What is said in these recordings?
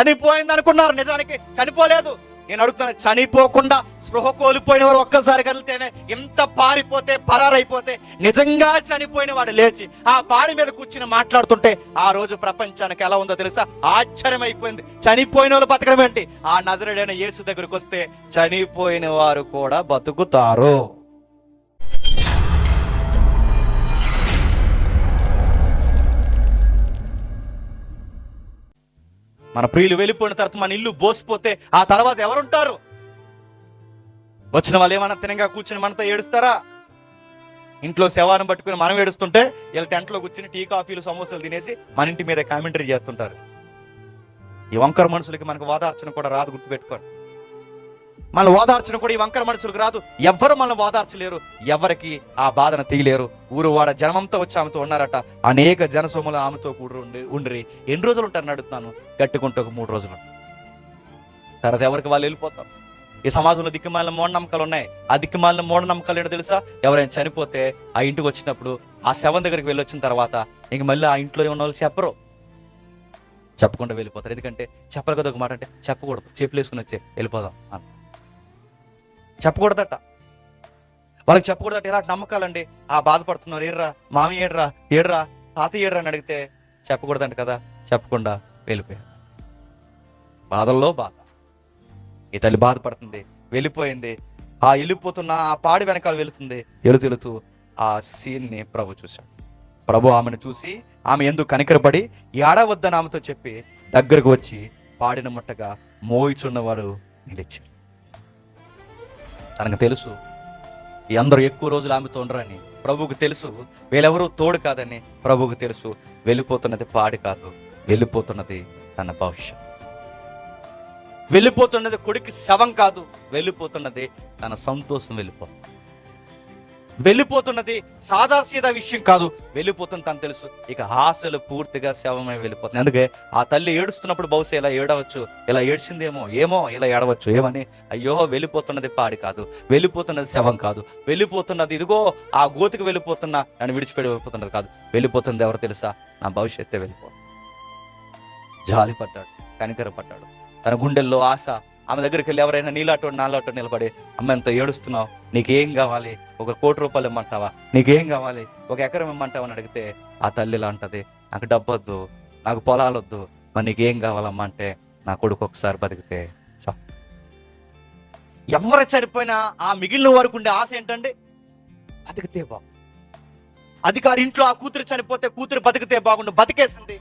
చనిపోయింది అనుకున్నారు నిజానికి చనిపోలేదు. నేను అడుగుతాను చనిపోకుండా స్పృహ కోల్పోయిన వారు ఒక్కసారి కదిలితేనే ఎంత పారిపోతే పరారైపోతే నిజంగా చనిపోయిన వాడు లేచి ఆ పాడి మీద కూర్చుని మాట్లాడుతుంటే ఆ రోజు ప్రపంచానికి ఎలా ఉందో తెలుసా? ఆశ్చర్యం అయిపోయింది చనిపోయిన వాళ్ళు బతకడం ఏంటి? ఆ నజరుడైన యేసు దగ్గరికి వస్తే చనిపోయిన వారు కూడా బతుకుతారు. మన ప్రియులు వెళ్ళిపోయిన తర్వాత మన ఇల్లు బోసిపోతే ఆ తర్వాత ఎవరుంటారు? వచ్చిన వాళ్ళు ఏమన్నా తినగా కూర్చుని మనతో ఏడుస్తారా? ఇంట్లో శవారం పట్టుకుని మనం ఏడుస్తుంటే వీళ్ళ టెంట్లో కూర్చుని టీ కాఫీలు సమోసాలు తినేసి మన ఇంటి మీద కామెంటరీ చేస్తుంటారు. ఈ వంకర మనుషులకి మనకు వాదార్చన కూడా రాదు గుర్తుపెట్టుకోండి. మనల్ని ఓదార్చిన కూడా ఈ వంకర మనుషులకు రాదు. ఎవ్వరు మనల్ని ఓదార్చలేరు. ఎవరికి ఆ బాధను తీయలేరు. ఊరు వాడ జనమంతా వచ్చి ఆమెతో ఉన్నారట. అనేక జనసోములు ఆమెతో కూడి ఉండి ఉండ్రి. ఎన్ని రోజులు ఉంటారని అడుగుతున్నాను. గట్టుకుంటే ఒక మూడు రోజులు తర్వాత ఎవరికి వాళ్ళు వెళ్ళిపోతారు? ఈ సమాజంలో దిక్కుమాలిన మూఢనమ్మకాలు ఉన్నాయి. ఆ దిక్కుమాలిన మూఢనమ్మకాలు ఏంటో తెలుసా? ఎవరైనా చనిపోతే ఆ ఇంటికి వచ్చినప్పుడు ఆ శవం దగ్గరికి వెళ్ళి వచ్చిన తర్వాత ఇంక మళ్ళీ ఆ ఇంట్లో ఉన్న వాళ్ళు చెప్పరు. చెప్పకుండా వెళ్ళిపోతారు. ఎందుకంటే చెప్పరు కదా ఒక మాట అంటే చెప్పకూడదు. చెప్పులు వేసుకుని వచ్చే వెళ్ళిపోదాం అని చెప్పకూడదట. వాళ్ళకి చెప్పకూడదట ఇలాంటి నమ్మకాలండి. ఆ బాధపడుతున్నారు ఏడ్రా? మామి ఏడ్రా? ఏడ్రా? తాత ఏడ్రా? అని అడిగితే చెప్పకూడదంట కదా చెప్పకుండా వెళ్ళిపోయారు. బాధల్లో బాధ. ఈ తల్లి బాధపడుతుంది వెళ్ళిపోయింది. ఆ వెళ్ళిపోతున్న ఆ పాడి వెనకాల వెళుతుంది. వెళుతూ వెళుతూ ఆ సీన్ని ప్రభు చూశాడు. ప్రభు ఆమెను చూసి ఆమె ఎందుకు కనికరపడి ఏడవద్దని ఆమెతో చెప్పి దగ్గరకు వచ్చి పాడిన ముట్టగా మోయిచున్నవారు నిలిచారు. తనకు తెలుసు. అందరూ ఎక్కువ రోజులు ఆమెతో ఉండరని ప్రభువుకు తెలుసు. వీళ్ళెవరూ తోడు కాదని ప్రభువుకు తెలుసు. వెళ్ళిపోతున్నది పాడి కాదు. వెళ్ళిపోతున్నది తన భవిష్యత్ వెళ్ళిపోతున్నది కొడుకు శవం కాదు. వెళ్ళిపోతున్నది తన సంతోషం వెళ్ళిపోతుంది వెళ్ళిపోతున్నది సాదాసీదా విషయం కాదు. వెళ్ళిపోతుంది తను తెలుసు. ఇక ఆశలు పూర్తిగా శవమై వెళ్ళిపోతుంది. అందుకే ఆ తల్లి ఏడుస్తున్నప్పుడు బహుశా ఇలా ఏడవచ్చు ఇలా ఏడ్చిందేమో ఏమో ఇలా ఏడవచ్చు ఏమని? అయ్యో వెళ్ళిపోతున్నది పాడి కాదు వెళ్ళిపోతున్నది శవం కాదు వెళ్ళిపోతున్నది ఇదిగో ఆ గోతికి వెళ్ళిపోతున్న నన్ను విడిచిపెట్టి వెళ్ళిపోతున్నది కాదు. వెళ్ళిపోతుంది ఎవరు తెలుసా? నా భవిష్యత్తే వెళ్ళిపోతుంది. జాలి పడ్డాడు కనికర పడ్డాడు తన గుండెల్లో ఆశ ఆమె దగ్గరికి వెళ్ళి ఎవరైనా నీలాటో నాలాటో నిలబడి అమ్మ ఎంత ఏడుస్తున్నావు? నీకేం కావాలి? ఒక కోటి రూపాయలు ఇమ్మంటావా? నీకేం కావాలి? ఒక ఎకరం ఇమ్మంటావా? అని అడిగితే ఆ తల్లి ఇలా అంటది. నాకు డబ్బొద్దు. నాకు పొలాలు వద్దు మరి నీకేం కావాలమ్మా? అంటే నా కొడుకు ఒకసారి బతికితే ఎవరు చనిపోయినా ఆ మిగిలిన వరకు ఉండే ఆశ ఏంటండి? బతికితే బాగు. అధికారి ఇంట్లో ఆ కూతురు చనిపోతే కూతురు బతికితే బాగుండు బతికేసింది.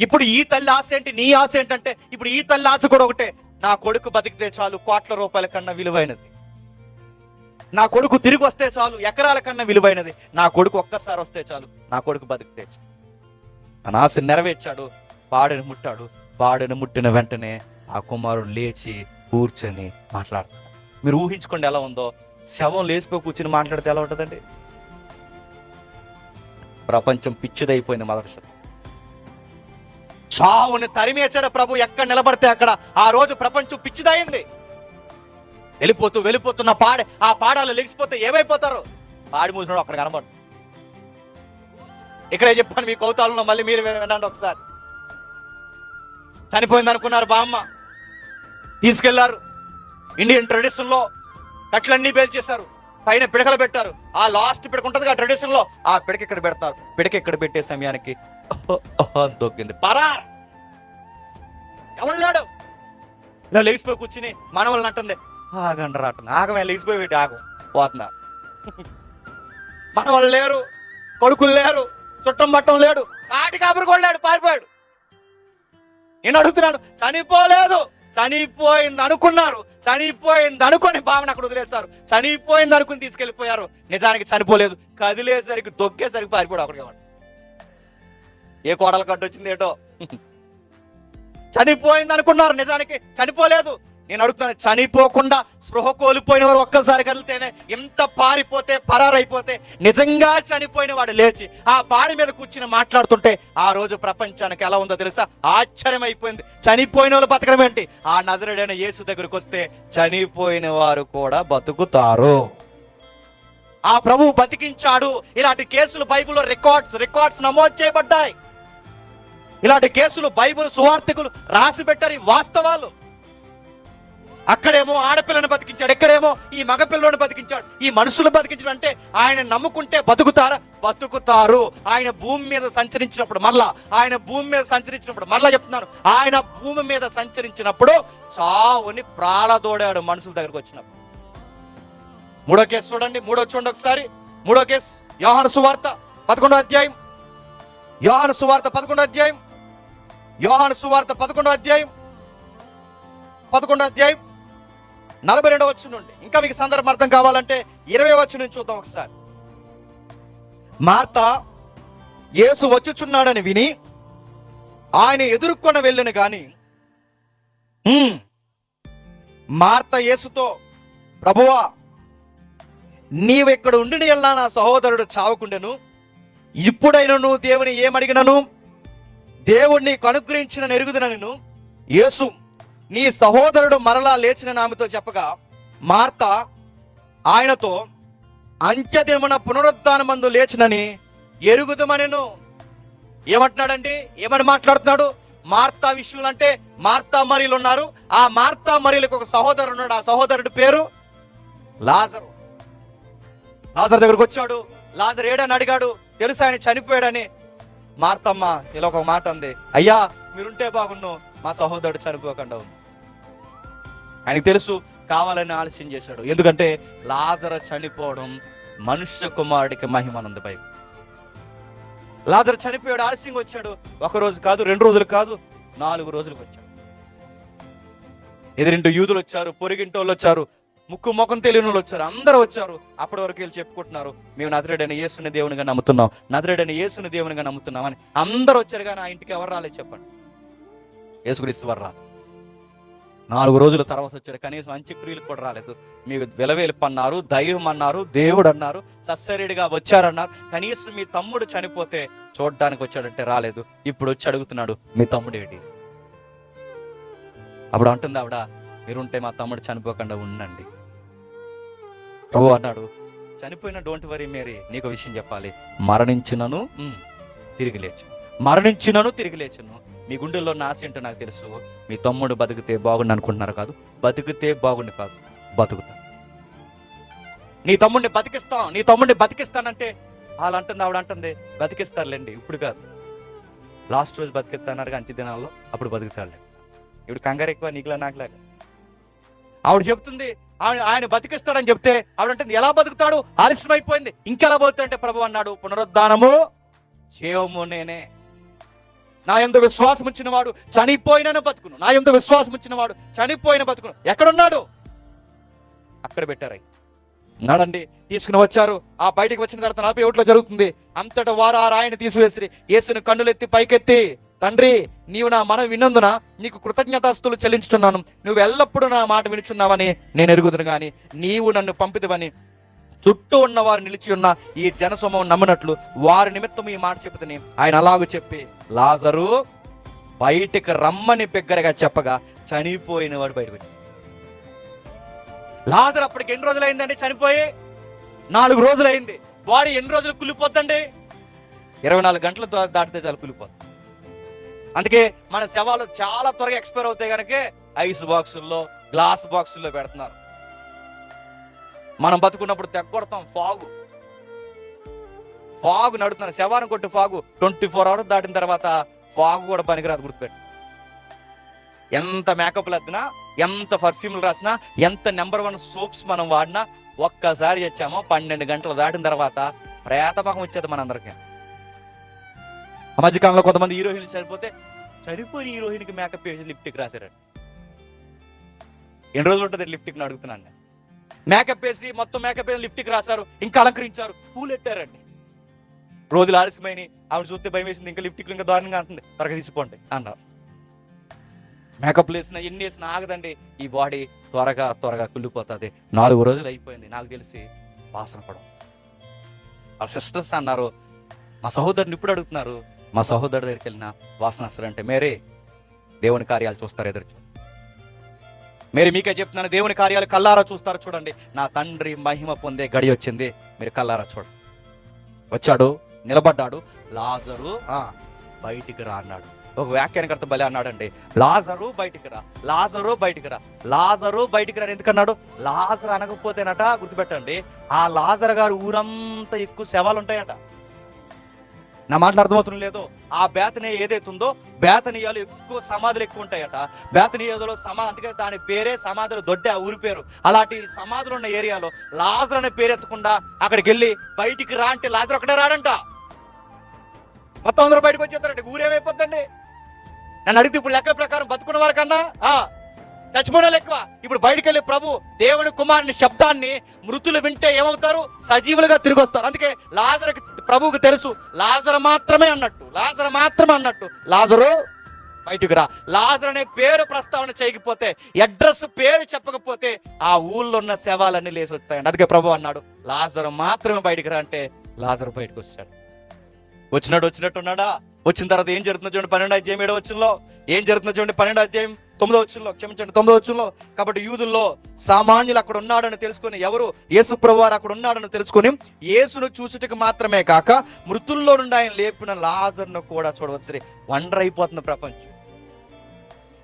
ఇప్పుడు ఈ తల్లి ఆశ ఏంటి? నీ ఆశ ఏంటంటే ఇప్పుడు ఈ తల్లి ఆశ కూడా ఒకటే. నా కొడుకు బతికితే చాలు కోట్ల రూపాయల కన్నా విలువైనది. నా కొడుకు తిరిగి వస్తే చాలు ఎకరాల కన్నా విలువైనది. నా కొడుకు ఒక్కసారి వస్తే చాలు నా కొడుకు బతికితే తన ఆశ నెరవేర్చాడు పాడని ముట్టాడు. పాడని ముట్టిన వెంటనే ఆ కుమారుడు లేచి కూర్చొని మాట్లాడుతాడు మీరు ఊహించుకోండి ఎలా ఉందో. శవం లేచిపోయి కూర్చుని మాట్లాడితే ఎలా ఉంటుందండి? ప్రపంచం పిచ్చిదైపోయింది మొదటిసారి చావుని తరిమేశాడు ప్రభు. ఎక్కడ నిలబడితే అక్కడ ఆ రోజు ప్రపంచం పిచ్చిదయింది. వెళ్ళిపోతూ వెళ్ళిపోతున్న పాడే ఆ పాడాలు లెగిసిపోతే ఏమైపోతారు? పాడి మూసినాడు అక్కడ కనబడు. ఇక్కడే చెప్పాను మీ కౌతాలంలో మళ్ళీ మీరు వినండి ఒకసారి. చనిపోయింది అనుకున్నారు బామ్మ. తీసుకెళ్ళారు. ఇండియన్ ట్రెడిషన్లో కట్లన్నీ పేల్చేశారు. పైన పిడకలు పెట్టారు. ఆ లాస్ట్ పిడక ఉంటుంది ఆ ట్రెడిషన్లో. ఆ పిడక ఇక్కడ పెడతారు. పిడక ఇక్కడ పెట్టే సమయానికి అని తొక్కింది పరా! ఎవరు లేడు? ఇలా లేచిపోయి కూర్చుని మనవల్ని అంటుంది ఆగండి రాటుంది ఆగమే లేచిపోయి పెట్టి ఆగం. పోతున్నా. మనవాళ్ళు లేరు కొడుకులు లేరు చుట్టం పట్టం లేడు కాటి కాపురు కూడా లేడు పారిపోయాడు. నేను అడుగుతున్నాను చనిపోలేదు చనిపోయింది అనుకున్నారు చనిపోయింది అనుకొని భావన అక్కడ వదిలేస్తారు. చనిపోయింది అనుకుని తీసుకెళ్ళిపోయారు నిజానికి చనిపోలేదు. కదిలేసరికి దొక్కేసరికి పారిపోడు అక్కడికి వాడు ఏ కోడలు కట్టొచ్చింది ఏటో? చనిపోయింది అనుకున్నారు నిజానికి చనిపోలేదు. నేను అడుగుతున్నాను చనిపోకుండా స్పృహ కోల్పోయిన వారు ఒక్కసారి కదిలితేనే ఎంత పారిపోతే పరారైపోతే నిజంగా చనిపోయిన వాడు లేచి ఆ పాడి మీద కూర్చుని మాట్లాడుతుంటే ఆ రోజు ప్రపంచానికి ఎలా ఉందో తెలుసా? ఆశ్చర్యం అయిపోయింది చనిపోయిన వాళ్ళు బతకడం ఏంటి? ఆ నజరుడైన యేసు దగ్గరికి వస్తే చనిపోయిన వారు కూడా బతుకుతారు. ఆ ప్రభువు బతికించాడు. ఇలాంటి కేసులు బైబిల్లో రికార్డ్స్ రికార్డ్స్ నమోదు చేయబడ్డాయి. ఇలాంటి కేసులు బైబిల్ సువార్థికులు రాసి పెట్టారు ఈ వాస్తవాలు. అక్కడేమో ఆడపిల్లని బతికించాడు ఎక్కడేమో ఈ మగపిల్లను బతికించాడు ఈ మనుషులు బతికించడం అంటే ఆయన నమ్ముకుంటే బతుకుతారా? బతుకుతారు. ఆయన భూమి మీద సంచరించినప్పుడు మళ్ళా ఆయన భూమి మీద సంచరించినప్పుడు మళ్ళా చెప్తున్నాను ఆయన భూమి మీద సంచరించినప్పుడు చావుని ప్రాళదోడాడు మనుషుల దగ్గరకు వచ్చినప్పుడు. మూడో కేసు చూడండి మూడో చూడండి ఒకసారి. మూడో కేసు యోహాను సువార్త పదకొండో అధ్యాయం. యోహాను సువార్త పదకొండో అధ్యాయం. యోహాను సువార్త పదకొండో అధ్యాయం పదకొండో అధ్యాయం నలభై రెండో వచ్చి నుండి. ఇంకా మీకు సందర్భం అర్థం కావాలంటే ఇరవై వచ్చి నుంచి చూద్దాం ఒకసారి. మార్త యేసు వచ్చుచున్నాడని విని ఆయన ఎదుర్కొన వెళ్ళను కానీ మార్త యేసుతో ప్రభువా నీవు ఇక్కడ ఉండిని ఎల్లా నా సహోదరుడు చావకుండెను? ఇప్పుడైనా నువ్వు దేవుని ఏమడిగినను? దేవుణ్ణి కనుగ్రహించిన నేను యేసు నీ సహోదరుడు మరలా లేచిన నామతో చెప్పగా మార్త ఆయనతో అంత్యదినమున పునరుద్ధానమందు లేచినని ఎరుగుదమనెను. ఏమంటున్నాడండి? ఏమని మాట్లాడుతున్నాడు? మార్తా విషయంలో అంటే మార్తా మరీలు ఉన్నారు ఆ మార్తా మరీలకు ఒక సహోదరుడు ఉన్నాడు. ఆ సహోదరుడి పేరు లాజరు. లాజర్ దగ్గరకు వచ్చాడు లాజర్ ఏడని అడిగాడు? తెలుసు ఆయన చనిపోయాడని? మార్తమ్మ ఇలా ఒక మాట ఉంది అయ్యా మీరుంటే బాగుండు. మా సహోదరుడు చనిపోకుండా ఉంది. ఆయనకు తెలుసు కావాలని ఆలస్యం చేశాడు. ఎందుకంటే లాజర చనిపోవడం మనుష్య కుమారుడికి మహిమనుంది బైబిల్ లాజర్ చనిపోయాడు ఆలస్యంగా వచ్చాడు. ఒక రోజు కాదు రెండు రోజులు కాదు నాలుగు రోజులకు వచ్చాడు. ఎదురింటి యూదులు వచ్చారు పొరిగింటి వాళ్ళు వచ్చారు ముక్కు ముఖం తెలియని వాళ్ళు వచ్చారు. అందరూ వచ్చారు. అప్పటి వరకు వీళ్ళు చెప్పుకుంటున్నారు మేము నదిరేడని యేసుని దేవునిగా నమ్ముతున్నాం. నదిరేడని యేసుని దేవునిగా నమ్ముతున్నాం అని. అందరూ వచ్చారు కానీ ఆ ఇంటికి ఎవరు రాలేదు చెప్పండి. యేసుక్రీస్తు వారు రాదు. నాలుగు రోజుల తర్వాత వచ్చాడు కనీసం అంత్యక్రియలు కూడా రాలేదు. మీకు విలవేలుపు అన్నారు దైవం అన్నారు దేవుడు అన్నారు సస్సరీడిగా వచ్చారన్నారు. కనీసం మీ తమ్ముడు చనిపోతే చూడడానికి వచ్చాడంటే రాలేదు. ఇప్పుడు వచ్చి అడుగుతున్నాడు మీ తమ్ముడు ఏంటి? అప్పుడు అంటుంది ఆవిడ మీరుంటే మా తమ్ముడు చనిపోకుండా ఉండండి. ప్రభు అన్నాడు. చనిపోయిన డోంట్ వరీ మేరీ నీకు విషయం చెప్పాలి. మరణించినను తిరిగి లేచు. మరణించినను తిరిగి లేచును. మీ గుండెల్లో ఆశ ఏంటో నాకు తెలుసు. మీ తమ్ముడు బతికితే బాగుండు అనుకుంటున్నారు కాదు? బతికితే బాగుండి కాదు. బతుకుతా. నీ తమ్ముడిని బతికిస్తాం. నీ తమ్ముడిని బతికిస్తానంటే వాళ్ళు అంటుంది ఆవిడ అంటుంది బతికిస్తారులేండి. ఇప్పుడు కాదు. లాస్ట్ రోజు బతికిస్తాన్నారు అంత్య దినాల్లో అప్పుడు బతుకుతారులే. ఇప్పుడు కంగారు ఎక్కువ నీకులా నాకులాగా. ఆవిడ చెప్తుంది ఆయన ఆయన బతికిస్తాడని చెప్తే ఆవిడంటే ఎలా బతుకుతాడు? ఆలస్యం అయిపోయింది ఇంకెలా బతుకుతాడంటే ప్రభు అన్నాడు పునరుద్ధానము జీవము నేనే. నా ఎందు విశ్వాసం ఇచ్చిన వాడు చనిపోయినను బతుకును. నా ఎందు విశ్వాసం ఇచ్చిన వాడు చనిపోయిన బతుకును. ఎక్కడున్నాడు? అక్కడ పెట్టారు. నాడండి తీసుకుని వచ్చారు. ఆ బయటకు వచ్చిన తర్వాత నలభై ఒకటిలో జరుగుతుంది. అంతటా వారు ఆ రాయిని తీసివేసి యేసుని కన్నులెత్తి పైకెత్తి తండ్రి నీవు నా మనం విన్నందున నీకు కృతజ్ఞతాస్తులు చెల్లించుచున్నాను. నువ్వు ఎల్లప్పుడూ నా మాట వినుచున్నావని నేను ఎరుగుదును కానీ నీవు నన్ను పంపితవని చుట్టూ ఉన్న వారు నిలిచి ఉన్న ఈ జనసమూహం నమ్మినట్లు వారి నిమిత్తం ఈ మాట చెబుతని ఆయన అలాగూ చెప్పి లాజరు బయటికి రమ్మని బిగ్గరగా చెప్పగా చనిపోయిన వాడు బయటకు వచ్చేసి లాజర్ అప్పటికి ఎన్ని రోజులు అయిందండి చనిపోయి? నాలుగు రోజులు అయింది బాడీ ఎన్ని రోజులు కులిపోద్దండి ఇరవై నాలుగు గంటలు ద్వారా దాటితే చాలు కులిపోద్ది అందుకే మన శవాలు చాలా త్వరగా ఎక్స్పైర్ అవుతాయి కనుక ఐస్ బాక్సుల్లో గ్లాస్ బాక్సుల్లో పెడుతున్నారు. మనం బతుకున్నప్పుడు తెగ్గొడతాం ఫాగు. ఫాగు నడుతున్నారు శవాన్ని కొట్టి ఫాగు. ట్వంటీ ఫోర్ అవర్స్ దాటిన తర్వాత ఫాగు కూడా పనికిరాదు గుర్తుపెట్టు. ఎంత మేకప్లు అద్దినా ఎంత పర్ఫ్యూమ్లు రాసినా ఎంత నెంబర్ వన్ సోప్స్ మనం వాడినా ఒక్కసారి తెచ్చామో పన్నెండు గంటలు దాటిన తర్వాత ప్రేతమకం వచ్చేది మనందరికీ. ఆ మధ్యకాలంలో కొంతమంది హీరోయిన్లు చనిపోతే చనిపోయిన హీరోయిన్కి మేకప్ వేసి లిప్టిక్ రాశారండి ఎన్ని రోజులు ఉంటుంది లిప్టిక్ అడుగుతున్నాను మేకప్ వేసి మొత్తం మేకప్ వేసి లిప్టిక్ రాశారు ఇంకా అలంకరించారు పూలు పెట్టారండి రోజులు ఆలస్యమైన ఆవిడ చూస్తే భయం వేసింది ఇంకా లిప్టిక్ ఇంకా దారుణంగా అంటుంది. త్వరగా తీసుకోండి అన్నారు. మేకప్ వేసిన ఎన్ని వేసిన ఆగదండి ఈ బాడీ త్వరగా త్వరగా కుళ్ళిపోతుంది. నాలుగు రోజులు అయిపోయింది నాకు తెలిసి వాసన కూడా వాళ్ళ సిస్టర్స్ అన్నారు మా సహోదరుని ఇప్పుడు అడుగుతున్నారు మా సహోదరు దగ్గరికి వెళ్ళిన వాసన అంటే మేరే దేవుని కార్యాలు చూస్తారు ఎదురు మీరు మీకే చెప్తున్నాను దేవుని కార్యాలు కల్లారా చూస్తారు చూడండి. నా తండ్రి మహిమ పొందే గడి వచ్చింది మీరు కల్లారా చూడండి వచ్చాడు నిలబడ్డాడు. లాజరు ఆ, బయటికి రా అన్నాడు. ఒక వ్యాఖ్యానకర్త బలి అన్నాడండి. లాజరు బయటికి రా లాజరు బయటికి రా. లాజరు బయటికి రా ఎందుకన్నాడు? లాజర్ అనకపోతేనట గుర్తుపెట్టండి. ఆ లాజర్ గారు ఊరంతా ఎక్కువ శవాలు ఉంటాయట. నా మాటలు అర్థమవుతుంది లేదు ఆ బేతనీయ ఏదైతే ఉందో బేతనీయాలు ఎక్కువ సమాధులు ఎక్కువ ఉంటాయట. బేతనీయలో సమాధి అందుకే దాని పేరే సమాధులు దొడ్డ ఊరి పేరు. అలాంటి సమాధులు ఉన్న ఏరియాలో లాజర్ అనే పేరు ఎత్తకుండా అక్కడికి వెళ్ళి బయటికి రా అంటే లాజర్ ఒకటే రాడంట. మొత్తం అందరూ బయటకు వచ్చేస్తారండి. ఊరేమైపోద్దండి. నన్ను అడిగితే ఇప్పుడు లెక్కల ప్రకారం బతుకున్న వారికన్నా ఆ, చచ్చిపోయిన ఎక్కువ. ఇప్పుడు బయటికి వెళ్ళి ప్రభు దేవుని కుమారుని శబ్దాన్ని మృతులు వింటే ఏమవుతారు? సజీవులుగా తిరిగి వస్తారు అందుకే లాజర్ ప్రభుకు తెలుసు లాజర్ మాత్రమే అన్నట్టు లాజర్ మాత్రమే అన్నట్టు లాజరు బయటికి రా. లాజర్ అనే పేరు ప్రస్తావన చేయకపోతే అడ్రస్ పేరు చెప్పకపోతే ఆ ఊళ్ళో ఉన్న శవాలన్నీ లేచి వస్తాయండి అందుకే ప్రభు అన్నాడు లాజరు మాత్రమే బయటికి రా అంటే లాజరు బయటకు వచ్చాడు వచ్చినాడు వచ్చినట్టున్నాడా? వచ్చిన తర్వాత ఏం జరుగుతుందో చూడండి పన్నెండు అధ్యాయం ఏడో వచ్చినలో ఏం జరుగుతుందో చూడండి పన్నెండు అధ్యాయం. తొమ్మిదో వచ్చంలో క్షమించండి తొమ్మిదో వచ్చంలో కాబట్టి యూదుల్లో సామాన్యులు అక్కడ ఉన్నాడని తెలుసుకొని ఎవరు? యేసు ప్రభువారు అక్కడ ఉన్నాడని తెలుసుకొని యేసును చూసుటకు మాత్రమే కాక మృతుల్లో నుండి ఆయన లేపిన లాజర్ను కూడా చూడవచ్చు వండర్ అయిపోతుంది ప్రపంచం.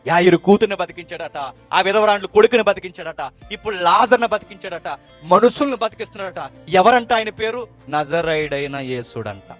యాయిరు కూతుర్ని బతికించాడట ఆ విధవరాండ్లు కొడుకుని బతికించాడట ఇప్పుడు లాజర్ని బతికించాడట మనుషుల్ని బతికిస్తున్నాడట. ఎవరంట ఆయన పేరు? నజరైడైన యేసుడంట.